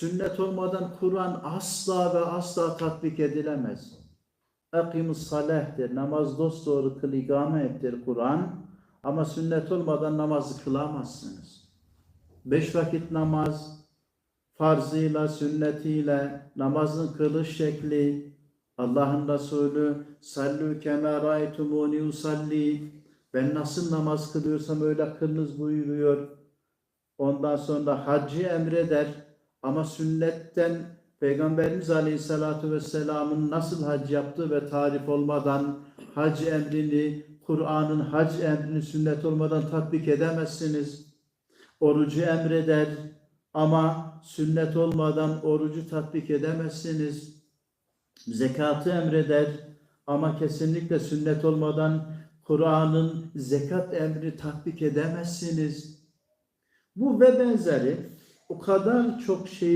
Sünnet olmadan Kur'an asla ve asla tatbik edilemez. Akimus salehtir. Namaz dosdoğru kıl ikame ettir Kur'an. Ama sünnet olmadan namazı kılamazsınız. Beş vakit namaz, farzıyla, sünnetiyle, namazın kılış şekli, Allah'ın Resulü sallu kema raytumuni usalli ben nasıl namaz kılıyorsam öyle kılınız buyuruyor. Ondan sonra haccı emreder ama sünnetten Peygamberimiz Aleyhisselatü Vesselam'ın nasıl hac yaptığı ve tarif olmadan hac emrini, Kur'an'ın hac emrini sünnet olmadan tatbik edemezsiniz. Orucu emreder ama sünnet olmadan orucu tatbik edemezsiniz. Zekatı emreder ama kesinlikle sünnet olmadan Kur'an'ın zekat emrini tatbik edemezsiniz. Bu ve benzeri o kadar çok şey